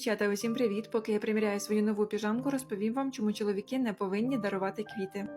Дівчата, усім привіт! Поки я приміряю свою нову піжамку, розповім вам, чому чоловіки не повинні дарувати квіти.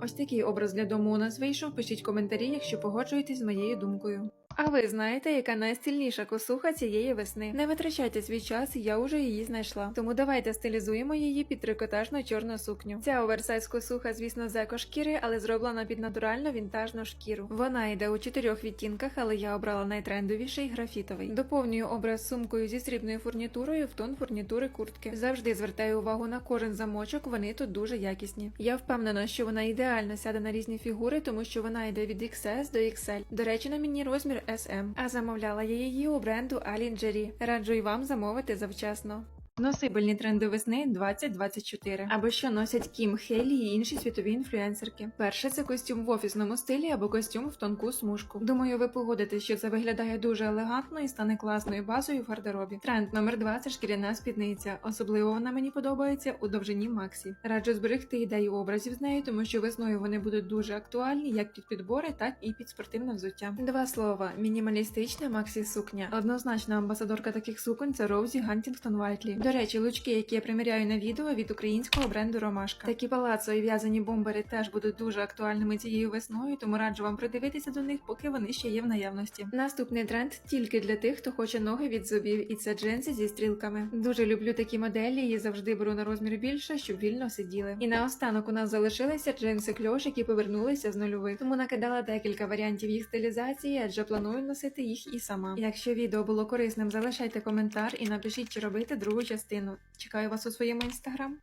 Ось такий образ для дому у нас вийшов. Пишіть коментарі, якщо погоджуєтесь з моєю думкою. А ви знаєте, яка найстильніша косуха цієї весни? Не витрачайте свій час, я уже її знайшла. Тому давайте стилізуємо її під трикотажну чорну сукню. Ця оверсайз косуха, звісно, з екошкіри, але зроблена під натуральну вінтажну шкіру. Вона йде у чотирьох відтінках, але я обрала найтрендовіший графітовий. Доповнюю образ сумкою зі срібною фурнітурою в тон фурнітури куртки. Завжди звертаю увагу на кожен замочок, вони тут дуже якісні. Я впевнена, що вона ідеально сяде на різні фігури, тому що вона йде від XS до XL. До речі, на мені розмір SM, а замовляла я її у бренду Alingerie. Раджу й вам замовити завчасно. Носибельні тренди весни 2024. Або що носять Кім Хейлі і інші світові інфлюенсерки. Перше це костюм в офісному стилі або костюм в тонку смужку. Думаю, ви погодитесь, що це виглядає дуже елегантно і стане класною базою в гардеробі. Тренд номер 2 це шкіряна спідниця. Особливо вона мені подобається у довжині Максі. Раджу зберегти ідею образів з нею, тому що весною вони будуть дуже актуальні як під підбори, так і під спортивне взуття. Два слова: мінімалістична Максі сукня. Однозначна амбасадорка таких суконь це Роузі Гантінгтон Вайтлі. Речі, лучки, які я приміряю на відео від українського бренду Ромашка. Такі палацо і в'язані бомбери теж будуть дуже актуальними цією весною, тому раджу вам придивитися до них, поки вони ще є в наявності. Наступний тренд тільки для тих, хто хоче ноги від зубів, і це джинси зі стрілками. Дуже люблю такі моделі і завжди беру на розмір більше, щоб вільно сиділи. І наостанок у нас залишилися джинси кльош, які повернулися з нульових. Тому накидала декілька варіантів їх стилізації, адже планую носити їх і сама. Якщо відео було корисним, залишайте коментар і напишіть, чи робити другу частину. Чекаю вас у своєму інстаграм.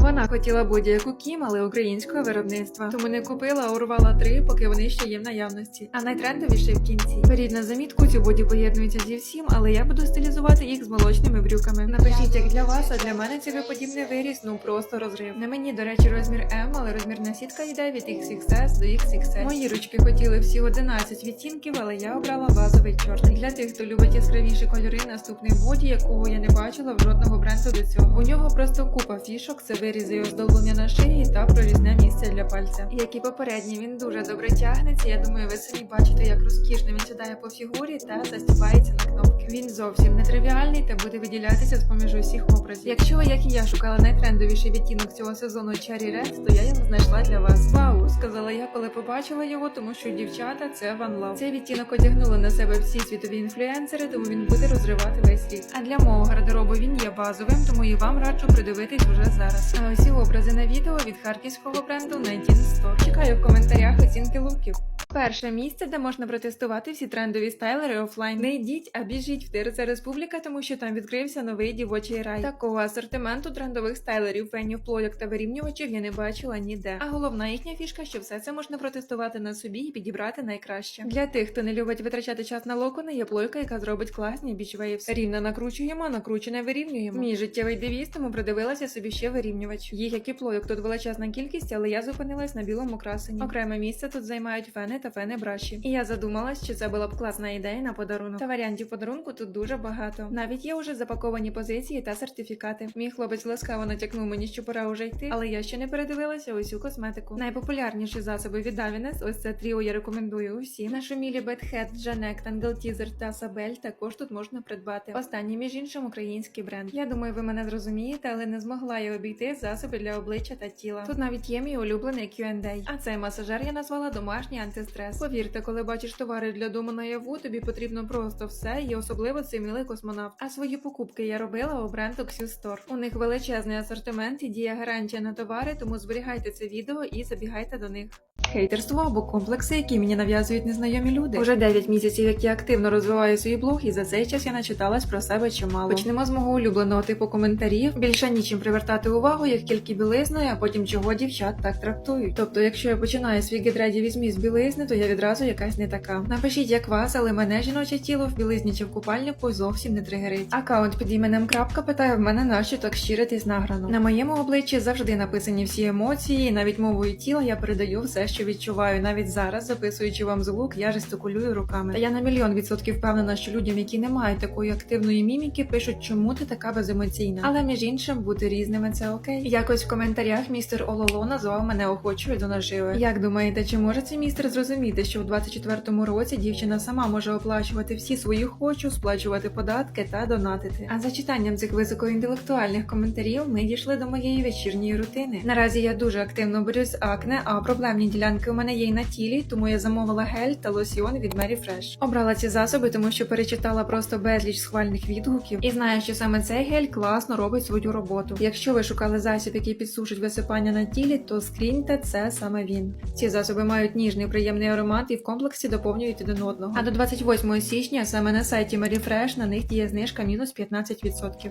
Вона хотіла будь-яку кім, але українського виробництва, тому не купила, а урвала три, поки вони ще є в наявності. А найтрендовіше в кінці. Беріть на замітку, ці боді поєднуються зі всім, але я буду стилізувати їх з молочними брюками. Напишіть, як для вас, а для мене цей подібний виріс, ну просто розрив. На мені, до речі, розмір М, але розмірна сітка йде від XXS до XXS. Мої ручки хотіли всі 11 відтінків, але я обрала базовий чорний. Для тих, хто любить яскравіші кольори, наступний боді, якого я не бачила в жодного бренду до цього. У нього просто купа фішок, це вирізи і оздоблення на шиї та прорізне місце для пальця. Як і попередній, він дуже добре тягнеться. Я думаю, ви самі бачите, як розкішно він сідає по фігурі та застібається на. Він зовсім не тривіальний та буде виділятися з поміж усіх образів. Якщо ви, як і я, шукала найтрендовіший відтінок цього сезону Cherry Red, то я його знайшла для вас. Вау, сказала я, коли побачила його, тому що дівчата це One Love. Цей відтінок одягнули на себе всі світові інфлюенсери, тому він буде розривати весь рік. А для мого гардеробу він є базовим, тому і вам раджу придивитись уже зараз. А ось і образи на відео від харківського бренду 19 Store. Чекаю в коментарях оцінки луків. Перше місце, де можна протестувати всі трендові стайлери офлайн. Не йдіть, а біжіть в ТРЦ Республіка, тому що там відкрився новий дівочий рай. Такого асортименту трендових стайлерів, фенів, плойок та вирівнювачів я не бачила ніде. А головна їхня фішка, що все це можна протестувати на собі і підібрати найкраще. Для тих, хто не любить витрачати час на локони, є плойка, яка зробить класні бічвейвс. Рівно накручуємо, накручене вирівнюємо. Мій життєвий девіз, тому придивилася собі ще вирівнювач. Їх як і плойок тут величезна кількість, але я зупинилась на білому красені. Окреме місце тут займають фени та фени браші. І я задумалась, чи це була б класна ідея на подарунок. Та варіантів подарунку тут дуже багато. Навіть є уже запаковані позиції та сертифікати. Мій хлопець ласкаво натякнув мені, що пора уже йти, але я ще не передивилася усю косметику. Найпопулярніші засоби від Davines, ось це тріо я рекомендую усім. Нашумілі Janek, Tangle Teaser та Сабель також тут можна придбати. Останній, між іншим, український бренд. Я думаю, ви мене зрозумієте, але не змогла я обійти засоби для обличчя та тіла. Тут навіть є мій улюблений Q&A. А цей масажер я назвала домашній антистрес. Повірте, коли бачиш товари для дому наяву, тобі потрібно просто все, і особливо цей милий космонавт. А свої покупки я робила у бренду Store. У них величезний асортимент і діє гарантія на товари, тому зберігайте це відео і забігайте до них. Хейтерство або комплекси, які мені нав'язують незнайомі люди. Уже 9 місяців, як я активно розвиваю свій блог, і за цей час я начиталась про себе чимало. Почнемо з мого улюбленого типу коментарів. Більше нічим привертати увагу, як тільки білизною, а потім чого дівчат так трактують. Тобто, якщо я починаю свій гетреді візьмі з білизни, то я відразу якась не така. Напишіть, як вас, але мене жіноче тіло в білизні чи в купальнику зовсім не тригерить. Акаунт під іменем крапка питає в мене, нащо так щиритись награно. На моєму обличчі завжди написані всі емоції, навіть мовою тіла я передаю все, що що відчуваю навіть зараз, записуючи вам звук, я жестикулюю руками. Та я на мільйон відсотків впевнена, що людям, які не мають такої активної міміки, пишуть, чому ти така беземоційна. Але між іншим бути різними це окей. Якось в коментарях містер Ололо назвав мене охочою до наживи. Як думаєте, чи може цей містер зрозуміти, що в 24-му році дівчина сама може оплачувати всі свої хочу, сплачувати податки та донатити? А за читанням цих високоінтелектуальних коментарів ми дійшли до моєї вечірньої рутини. Наразі я дуже активно борюсь з акне, а проблемні ділянки у мене є й на тілі, тому я замовила гель та лосьйон від Mary Fresh. Обрала ці засоби, тому що перечитала просто безліч схвальних відгуків і знаю, що саме цей гель класно робить свою роботу. Якщо ви шукали засіб, який підсушить висипання на тілі, то скріньте це саме він. Ці засоби мають ніжний приємний аромат і в комплексі доповнюють один одного. А до 28 січня саме на сайті Mary Fresh на них діє знижка мінус 15%.